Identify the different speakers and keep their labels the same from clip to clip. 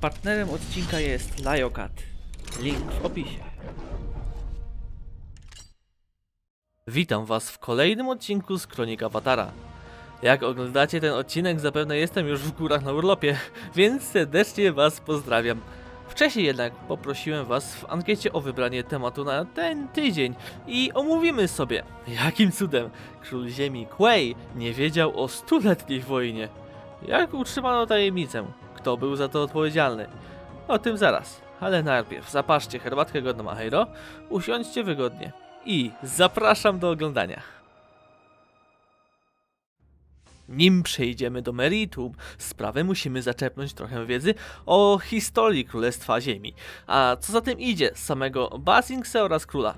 Speaker 1: Partnerem odcinka jest Liokat. Link w opisie. Witam Was w kolejnym odcinku z Kronik Awatara. Jak oglądacie ten odcinek, zapewne jestem już w górach na urlopie, więc serdecznie Was pozdrawiam. Wcześniej jednak poprosiłem Was w ankiecie o wybranie tematu na ten tydzień i omówimy sobie, jakim cudem król ziemi Quay nie wiedział o stuletniej wojnie. Jak utrzymano tajemnicę? Kto był za to odpowiedzialny? O tym zaraz, ale najpierw zapaszcie herbatkę godną Aheiro, usiądźcie wygodnie i zapraszam do oglądania. Nim przejdziemy do meritum sprawy, musimy zaczerpnąć trochę wiedzy o historii Królestwa Ziemi, a co za tym idzie, samego Basingse oraz króla.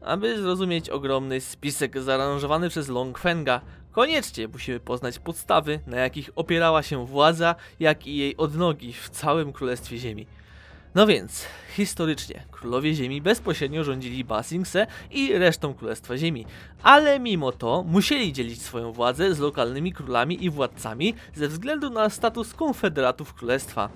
Speaker 1: Aby zrozumieć ogromny spisek zaaranżowany przez Longfenga, koniecznie musimy poznać podstawy, na jakich opierała się władza, jak i jej odnogi w całym Królestwie Ziemi. No więc, historycznie, królowie Ziemi bezpośrednio rządzili Basingse i resztą Królestwa Ziemi, ale mimo to musieli dzielić swoją władzę z lokalnymi królami i władcami ze względu na status konfederatów królestwa.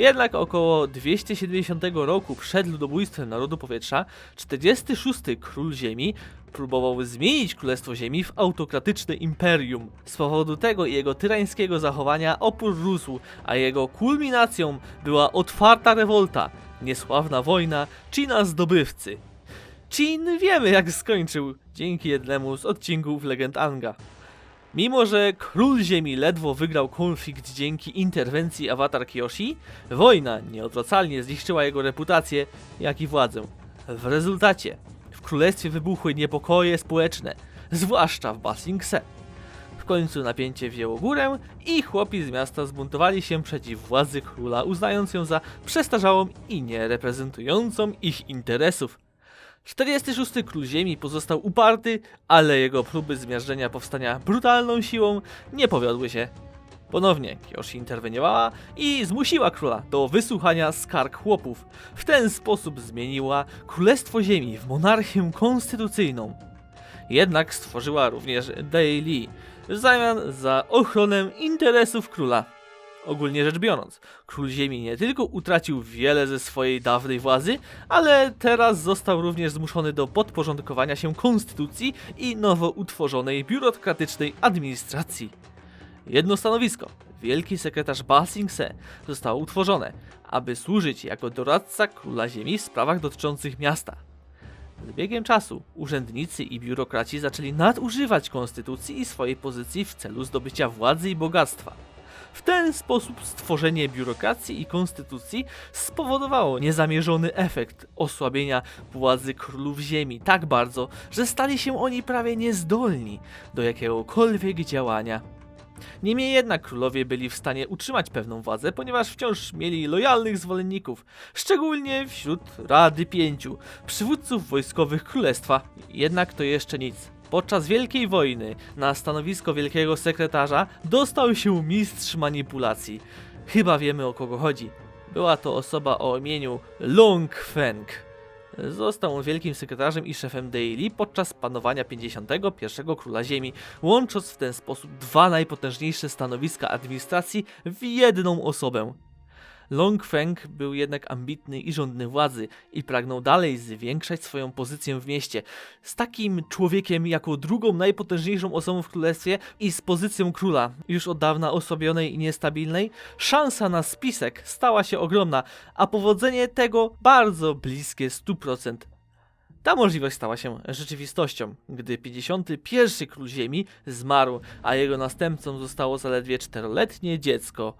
Speaker 1: Jednak około 270 roku przed ludobójstwem Narodu Powietrza, 46 król Ziemi próbował zmienić Królestwo Ziemi w autokratyczne imperium. Z powodu tego i jego tyrańskiego zachowania opór rósł, a jego kulminacją była otwarta rewolta, niesławna wojna China zdobywcy. Chin wiemy jak skończył, dzięki jednemu z odcinków Legend Anga. Mimo, że król ziemi ledwo wygrał konflikt dzięki interwencji awatar Kyoshi, wojna nieodwracalnie zniszczyła jego reputację, jak i władzę. W rezultacie w królestwie wybuchły niepokoje społeczne, zwłaszcza w Basingse. W końcu napięcie wzięło górę i chłopi z miasta zbuntowali się przeciw władzy króla, uznając ją za przestarzałą i nie reprezentującą ich interesów. 46 król ziemi pozostał uparty, ale jego próby zmiażdżenia powstania brutalną siłą nie powiodły się. Ponownie Kyoshi interweniowała i zmusiła króla do wysłuchania skarg chłopów. W ten sposób zmieniła Królestwo Ziemi w monarchię konstytucyjną. Jednak stworzyła również Daily w zamian za ochronę interesów króla. Ogólnie rzecz biorąc, król ziemi nie tylko utracił wiele ze swojej dawnej władzy, ale teraz został również zmuszony do podporządkowania się konstytucji i nowo utworzonej biurokratycznej administracji. Jedno stanowisko, wielki sekretarz Basingse, zostało utworzone, aby służyć jako doradca króla ziemi w sprawach dotyczących miasta. Z biegiem czasu urzędnicy i biurokraci zaczęli nadużywać konstytucji i swojej pozycji w celu zdobycia władzy i bogactwa. W ten sposób stworzenie biurokracji i konstytucji spowodowało niezamierzony efekt osłabienia władzy królów ziemi tak bardzo, że stali się oni prawie niezdolni do jakiegokolwiek działania. Niemniej jednak królowie byli w stanie utrzymać pewną władzę, ponieważ wciąż mieli lojalnych zwolenników, szczególnie wśród Rady Pięciu, przywódców wojskowych królestwa. Jednak to jeszcze nic. Podczas Wielkiej Wojny na stanowisko wielkiego sekretarza dostał się mistrz manipulacji. Chyba wiemy o kogo chodzi. Była to osoba o imieniu Long Feng. Został on wielkim sekretarzem i szefem Daily podczas panowania 51 króla Ziemi, łącząc w ten sposób dwa najpotężniejsze stanowiska administracji w jedną osobę. Long Feng był jednak ambitny i żądny władzy i pragnął dalej zwiększać swoją pozycję w mieście. Z takim człowiekiem jako drugą najpotężniejszą osobą w królestwie i z pozycją króla, już od dawna osłabionej i niestabilnej, szansa na spisek stała się ogromna, a powodzenie tego bardzo bliskie 100%. Ta możliwość stała się rzeczywistością, gdy 51 król Ziemi zmarł, a jego następcą zostało zaledwie czteroletnie dziecko.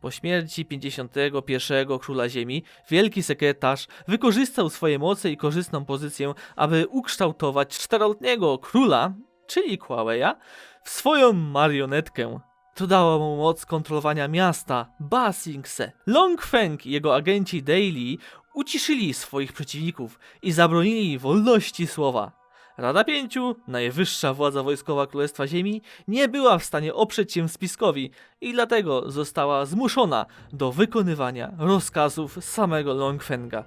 Speaker 1: Po śmierci 51 króla Ziemi, wielki sekretarz wykorzystał swoje moce i korzystną pozycję, aby ukształtować czteroletniego króla, czyli Kuaweya, w swoją marionetkę. To dało mu moc kontrolowania miasta, Basingse. Long Feng i jego agenci Daily uciszyli swoich przeciwników i zabronili wolności słowa. Rada Pięciu, najwyższa władza wojskowa Królestwa Ziemi, nie była w stanie oprzeć się spiskowi i dlatego została zmuszona do wykonywania rozkazów samego Longfenga.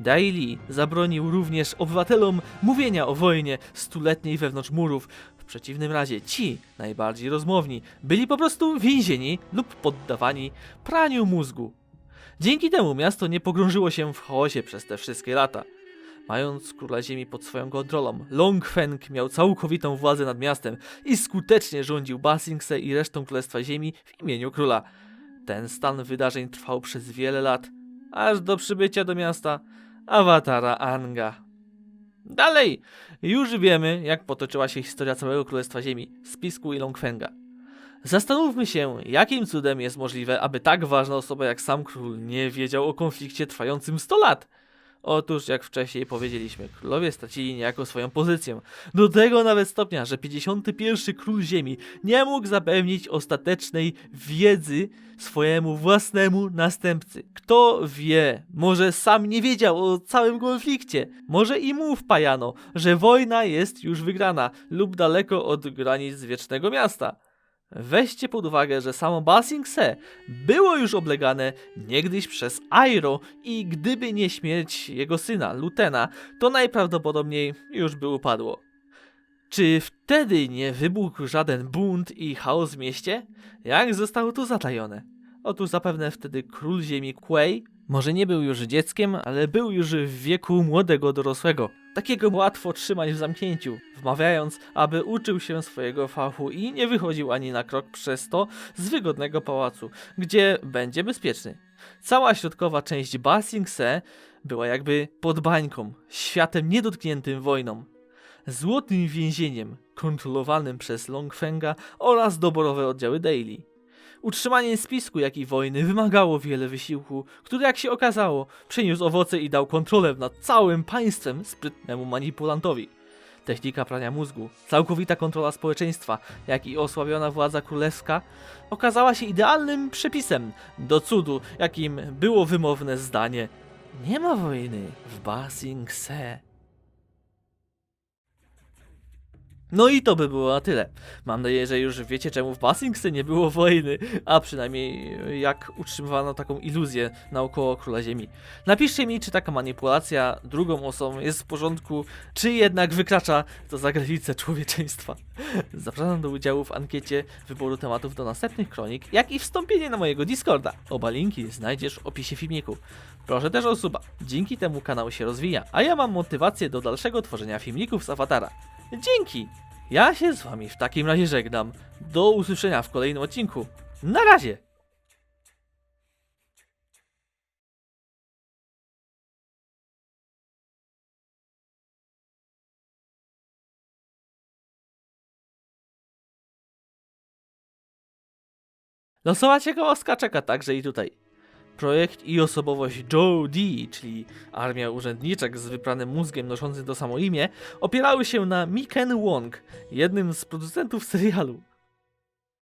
Speaker 1: Daily zabronił również obywatelom mówienia o wojnie stuletniej wewnątrz murów. W przeciwnym razie ci, najbardziej rozmowni, byli po prostu więzieni lub poddawani praniu mózgu. Dzięki temu miasto nie pogrążyło się w chaosie przez te wszystkie lata. Mając króla ziemi pod swoją kontrolą, Long Feng miał całkowitą władzę nad miastem i skutecznie rządził Basingse i resztą Królestwa Ziemi w imieniu króla. Ten stan wydarzeń trwał przez wiele lat, aż do przybycia do miasta awatara Anga. Dalej, już wiemy, jak potoczyła się historia całego Królestwa Ziemi, spisku i Longfenga. Zastanówmy się, jakim cudem jest możliwe, aby tak ważna osoba jak sam król nie wiedział o konflikcie trwającym 100 lat. Otóż, jak wcześniej powiedzieliśmy, królowie stracili niejako swoją pozycję. Do tego nawet stopnia, że 51 król ziemi nie mógł zapewnić ostatecznej wiedzy swojemu własnemu następcy. Kto wie, może sam nie wiedział o całym konflikcie. Może i mu wpajano, że wojna jest już wygrana lub daleko od granic wiecznego miasta. Weźcie pod uwagę, że samo Basing Se było już oblegane niegdyś przez Airo i gdyby nie śmierć jego syna, Lutena, to najprawdopodobniej już by upadło. Czy wtedy nie wybuchł żaden bunt i chaos w mieście? Jak zostało to zatajone? Otóż zapewne wtedy król ziemi Quay może nie był już dzieckiem, ale był już w wieku młodego dorosłego. Takiego łatwo trzymać w zamknięciu, wmawiając, aby uczył się swojego fachu i nie wychodził ani na krok przez to z wygodnego pałacu, gdzie będzie bezpieczny. Cała środkowa część Basing Se była jakby pod bańką, światem niedotkniętym wojną. Złotym więzieniem, kontrolowanym przez Longfenga oraz doborowe oddziały Daily. Utrzymanie spisku, jak i wojny wymagało wiele wysiłku, który jak się okazało przyniósł owoce i dał kontrolę nad całym państwem sprytnemu manipulantowi. Technika prania mózgu, całkowita kontrola społeczeństwa, jak i osłabiona władza królewska okazała się idealnym przepisem do cudu, jakim było wymowne zdanie Nie ma wojny w Basing Se. No i to by było na tyle. Mam nadzieję, że już wiecie czemu w Basingse nie było wojny, a przynajmniej e, jak utrzymywano taką iluzję naokoło Króla Ziemi. Napiszcie mi, czy taka manipulacja drugą osobą jest w porządku, czy jednak wykracza to za granicę człowieczeństwa. Zapraszam do udziału w ankiecie wyboru tematów do następnych kronik, jak i wstąpienie na mojego Discorda. Oba linki znajdziesz w opisie filmiku. Proszę też o suba, dzięki temu kanał się rozwija, a ja mam motywację do dalszego tworzenia filmików z awatara. Dzięki! Ja się z wami w takim razie żegnam. Do usłyszenia w kolejnym odcinku. Na razie! Losowa ciekawostka czeka także i tutaj. Projekt i osobowość Joe D, czyli armia urzędniczek z wypranym mózgiem noszącym to samo imię, opierały się na Miken Wong, jednym z producentów serialu.